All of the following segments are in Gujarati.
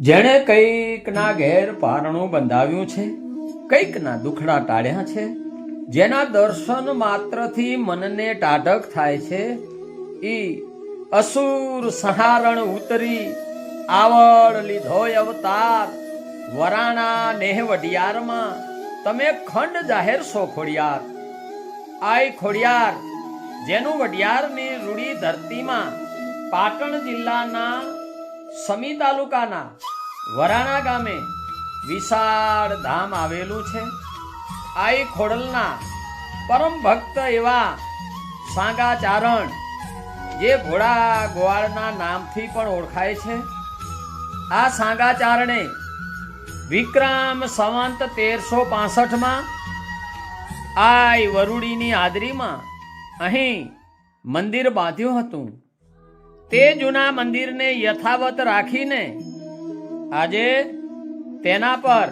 જેણે કંઈકના ઘેર પારણું બંધાવ્યું છે, કંઈકના દુખડા ટાળ્યા છે, જેના દર્શન માત્રથી મનને ટાઢક થાય છે, ઈ અસુર સહારણ ઉતરી આવડ લીધો અવતાર, વરાણા નેહ વઢિયારમાં તમે ખંડ જાહેર છો ખોડિયાર. આય ખોડિયાર, જેનું વઢિયારની રૂડી ધરતીમાં પાટણ જિલ્લાના સમી તાલુકાના વરાણા ગામે વિશાળ ધામ આવેલું છે. આઈ ખોડલના પરમ ભક્ત એવા સાંગાચારણ જે ભોળા ગોવાળના નામથી પણ ઓળખાય છે. આ સાંગાચારણે વિક્રમ સંવંત તેરસો પાસઠમાં આઈ વરુડીની હાજરીમાં અહીં મંદિર બાંધ્યું હતું. તે જૂના મંદિરને યથાવત રાખીને આજે તેના પર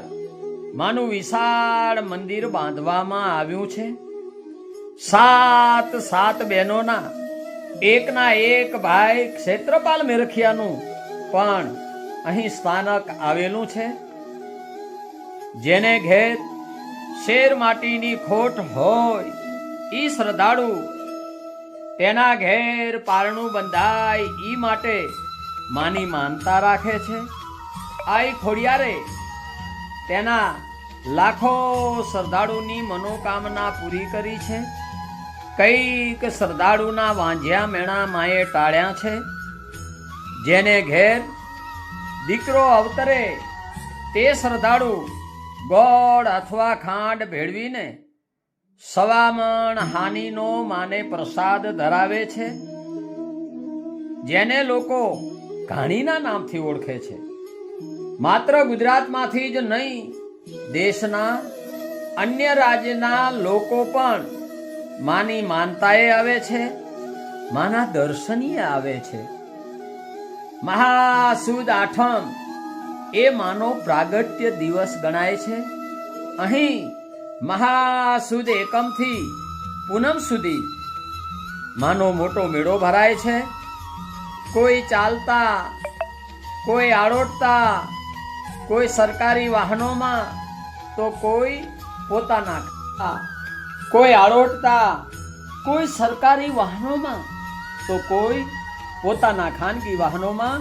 માનું વિશાળ મંદિર બાંધવામાં આવ્યું છે. સાત સાત બહેનોના, એકના એક ભાઈ ક્ષેત્રપાલ મેરખિયાનું પણ અહીં સ્થાનક આવેલું છે. જેને ઘેર શેર માટીની ખોટ હોય, ઈ શ્રદ્ધાળુ તેના ઘેર પારણું બંધાય ઈ માટે માની માનતા રાખે છે. આઈ ખોડિયારે તેના લાખો શ્રદ્ધાળુની મનોકામના પૂરી કરી છે. કંઈક શ્રદ્ધાળુના વાંઝ્યા મેણા માએ ટાળ્યા છે. જેને ઘેર દીકરો અવતરે તે શ્રદ્ધાળુ ગોળ અથવા ખાંડ ભેળવીને સવામણ હાનિનો માને પ્રસાદ ધરાવે છે, જેને લોકો ઘાણીના નામથી ઓળખે છે. માત્ર ગુજરાતમાંથી જ નહીં, દેશના અન્ય રાજ્યના લોકો પણ માની માનતાએ આવે છે, માના દર્શનીય આવે છે. મહાસુદ આઠમ એ માનો પ્રાગટ્ય દિવસ ગણાય છે. અહીં મહાસુદ એકમથી પૂનમ સુધી. માનો મોટો મેળો ભરાય છે. કોઈ ચાલતા, કોઈ આડોટતા કોઈ સરકારી વાહનોમાં તો કોઈ પોતાના કોઈ આડોટતા કોઈ સરકારી વાહનોમાં તો કોઈ પોતાના ખાનગી વાહનોમાં.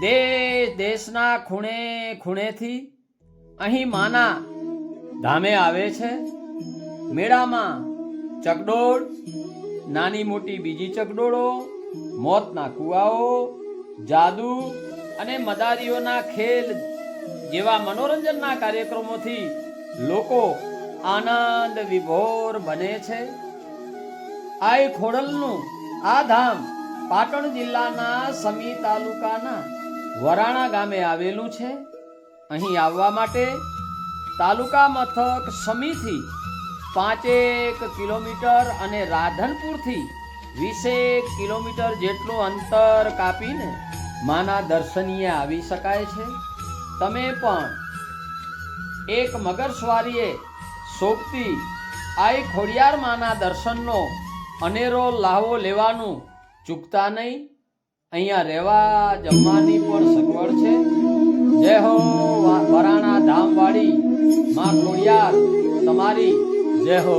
દેશ, દેશના ખૂણે ખૂણેથી અહીં માના ધામે આવે છે. મેળામાં ચકડોળ, નાની મોટી બીજી ચકડોળો, મોતના કુવાઓ, જાદુ અને મદારીઓના ખેલ જેવા મનોરંજનના કાર્યક્રમોથી લોકો આનંદ વિભોર બને છે. આ ખોડલનું, આ ધામ પાટણ જિલ્લાના સમી તાલુકાના વરાણા ગામે આવેલું છે. અહીં આવવા માટે તાલુકા મથક સમીથી પાંચેક કિલોમીટર અને રાધનપુરથી વીસેક કિલોમીટર જેટલું અંતર કાપીને માના દર્શનીય આવી શકાય છે. તમે પણ એક મગર સ્વારીએ સોંપતી આઈ ખોડિયાર માના દર્શનનો અનેરો લાહવો લેવાનું ચૂકતા નહીં. અહીંયા રહેવા જમવાની પણ સગવડ છે. જય હો વરાણા ધામવાળી માં ખોડિયાર તમારી જય હો.